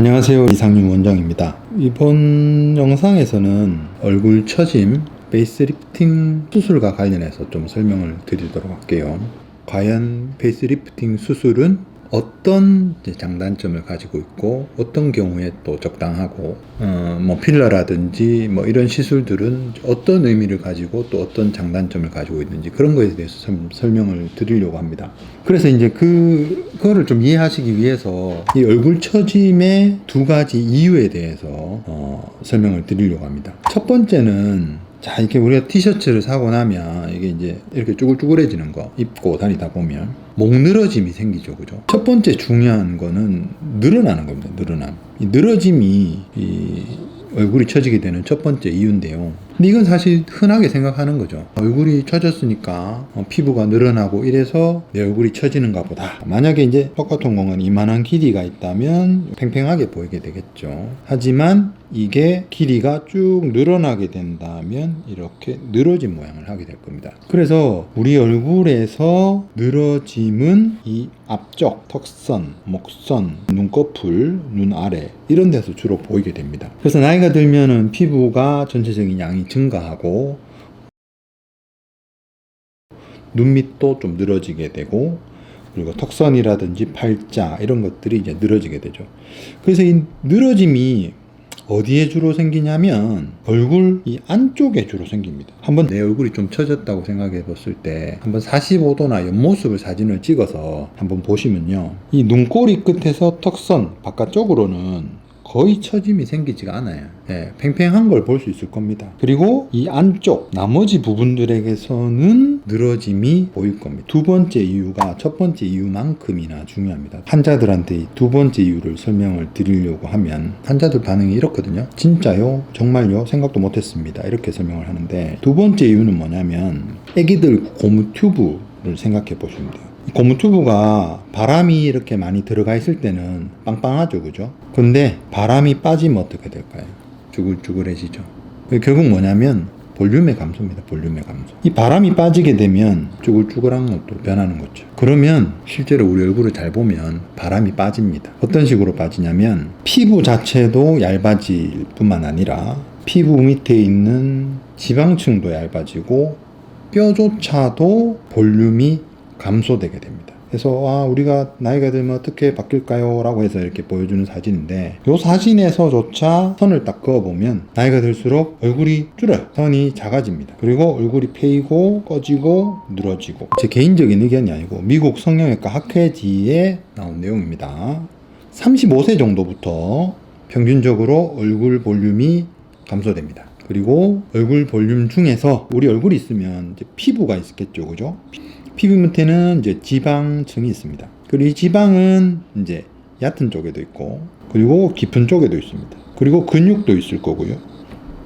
안녕하세요. 이상윤 원장입니다. 이번 영상에서는 얼굴 처짐 페이스리프팅 수술과 관련해서 좀 설명을 드리도록 할게요. 과연 페이스리프팅 수술은 어떤 장단점을 가지고 있고 어떤 경우에 또 적당하고 어, 뭐 필러라든지 뭐 이런 시술들은 어떤 의미를 가지고 또 어떤 장단점을 가지고 있는지 그런 거에 대해서 좀 설명을 드리려고 합니다. 그래서 이제 그 그거를 좀 이해하시기 위해서 이 얼굴 처짐의 두 가지 이유에 대해서 어, 설명을 드리려고 합니다. 첫 번째는 자 이렇게 우리가 티셔츠를 사고 나면 이게 이제 이렇게 쭈글쭈글해지는 거 입고 다니다 보면 목 늘어짐이 생기죠 그죠? 첫 번째 중요한 거는 늘어나는 겁니다 늘어남. 이 늘어짐이 이 얼굴이 처지게 되는 첫 번째 이유인데요 근데 이건 사실 흔하게 생각하는 거죠 얼굴이 처졌으니까 어, 피부가 늘어나고 이래서 내 얼굴이 처지는가 보다 만약에 이제 공간 이만한 길이가 있다면 팽팽하게 보이게 되겠죠 하지만 이게 길이가 쭉 늘어나게 된다면 이렇게 늘어진 모양을 하게 될 겁니다. 그래서 우리 얼굴에서 늘어짐은 이 앞쪽, 턱선, 목선, 눈꺼풀, 눈 아래 이런 데서 주로 보이게 됩니다. 그래서 나이가 들면은 피부가 전체적인 양이 증가하고 눈 밑도 좀 늘어지게 되고 그리고 턱선이라든지 팔자 이런 것들이 이제 늘어지게 되죠. 그래서 이 늘어짐이 어디에 주로 생기냐면 얼굴 이 안쪽에 주로 생깁니다. 한번 내 얼굴이 좀 처졌다고 생각해 봤을 때 한번 45도나 옆모습을 사진을 찍어서 한번 보시면요. 이 눈꼬리 끝에서 턱선 바깥쪽으로는 거의 처짐이 생기지가 않아요. 예, 팽팽한 걸 볼 수 있을 겁니다. 그리고 이 안쪽 나머지 부분들에게서는 늘어짐이 보일 겁니다. 두 번째 이유가 첫 번째 이유만큼이나 중요합니다. 환자들한테 이두 번째 이유를 설명을 드리려고 하면 환자들 반응이 이렇거든요. 진짜요? 정말요? 생각도 못했습니다. 이렇게 설명을 하는데 두 번째 이유는 뭐냐면 애기들 고무 튜브 를 생각해 보시면 돼요. 고무 튜브가 바람이 이렇게 많이 들어가 있을 때는 빵빵하죠, 그죠? 근데 바람이 빠지면 어떻게 될까요? 쭈글쭈글해지죠. 결국 뭐냐면 볼륨의 감소입니다. 볼륨의 감소. 이 바람이 빠지게 되면 쭈글쭈글한 것도 변하는 거죠. 그러면 실제로 우리 얼굴을 잘 보면 바람이 빠집니다. 어떤 식으로 빠지냐면 피부 자체도 얇아질 뿐만 아니라 피부 밑에 있는 지방층도 얇아지고 뼈조차도 볼륨이 감소되게 됩니다. 그래서 아 우리가 나이가 들면 어떻게 바뀔까요? 라고 해서 이렇게 보여주는 사진인데 이 사진에서조차 선을 딱 그어보면 나이가 들수록 얼굴이 줄어요. 선이 작아집니다. 그리고 얼굴이 패이고 꺼지고 늘어지고 제 개인적인 의견이 아니고 미국 성형외과 학회지에 나온 내용입니다. 35세 정도부터 평균적으로 얼굴 볼륨이 감소됩니다. 그리고 얼굴 볼륨 중에서 우리 얼굴이 있으면 피부가 있겠죠, 그죠? 피부 밑에는 이제 지방층이 있습니다. 그리고 이 지방은 이제 얕은 쪽에도 있고, 그리고 깊은 쪽에도 있습니다. 그리고 근육도 있을 거고요.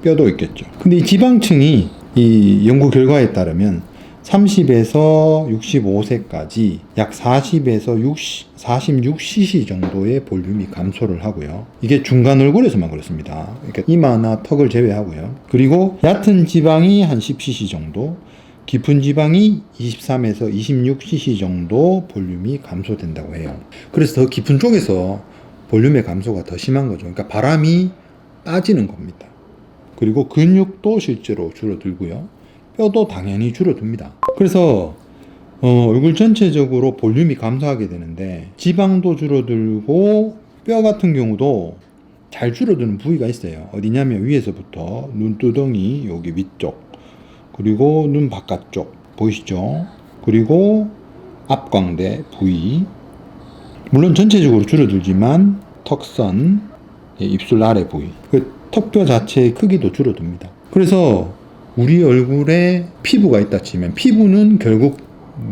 뼈도 있겠죠. 근데 이 지방층이 이 연구 결과에 따르면 30에서 65세까지 약 40에서 60, 46cc 정도의 볼륨이 감소를 하고요. 이게 중간 얼굴에서만 그렇습니다. 그러니까 이마나 턱을 제외하고요. 그리고 얕은 지방이 한 10cc 정도, 깊은 지방이 23에서 26cc 정도 볼륨이 감소된다고 해요. 그래서 더 깊은 쪽에서 볼륨의 감소가 더 심한 거죠. 그러니까 바람이 빠지는 겁니다. 그리고 근육도 실제로 줄어들고요. 뼈도 당연히 줄어듭니다. 그래서 어, 얼굴 전체적으로 볼륨이 감소하게 되는데 지방도 줄어들고 뼈 같은 경우도 잘 줄어드는 부위가 있어요. 어디냐면 위에서부터 눈두덩이 여기 위쪽 그리고 눈 바깥쪽 보이시죠? 그리고 앞광대 부위 물론 전체적으로 줄어들지만 턱선 예, 입술 아래 부위 그 턱뼈 자체의 크기도 줄어듭니다. 그래서 우리 얼굴에 피부가 있다 치면 피부는 결국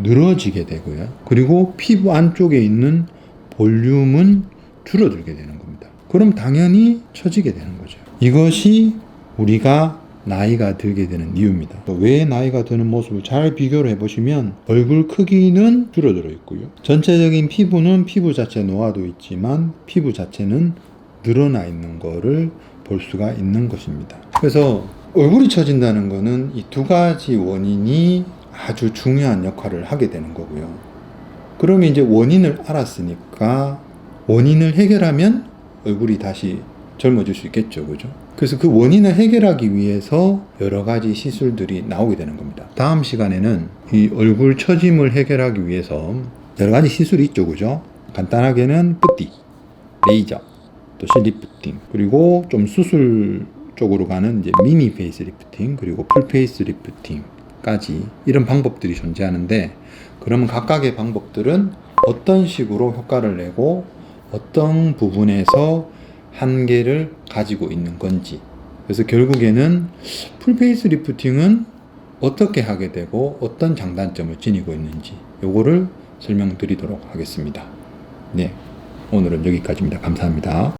늘어지게 되고요. 그리고 피부 안쪽에 있는 볼륨은 줄어들게 되는 겁니다. 그럼 당연히 처지게 되는 거죠. 이것이 우리가 나이가 들게 되는 이유입니다. 왜 나이가 드는 모습을 잘 비교를 해보시면 얼굴 크기는 줄어들어 있고요. 전체적인 피부는 피부 자체 노화도 있지만 피부 자체는 늘어나 있는 거를 볼 수가 있는 것입니다. 그래서 얼굴이 처진다는 것은 이 두 가지 원인이 아주 중요한 역할을 하게 되는 거고요. 그러면 이제 원인을 알았으니까 원인을 해결하면 얼굴이 다시 젊어질 수 있겠죠. 그죠? 그래서 그 원인을 해결하기 위해서 여러 가지 시술들이 나오게 되는 겁니다. 다음 시간에는 이 얼굴 처짐을 해결하기 위해서 여러 가지 시술이 있죠. 그죠? 간단하게는 뿌띠, 레이저, 또 실리프팅, 그리고 좀 수술 쪽으로 가는 이제 미니 페이스 리프팅, 그리고 풀 페이스 리프팅까지 이런 방법들이 존재하는데 그러면 각각의 방법들은 어떤 식으로 효과를 내고 어떤 부분에서 한계를 가지고 있는 건지 그래서 결국에는 풀페이스 리프팅은 어떻게 하게 되고 어떤 장단점을 지니고 있는지 요거를 설명드리도록 하겠습니다. 네. 오늘은 여기까지입니다. 감사합니다.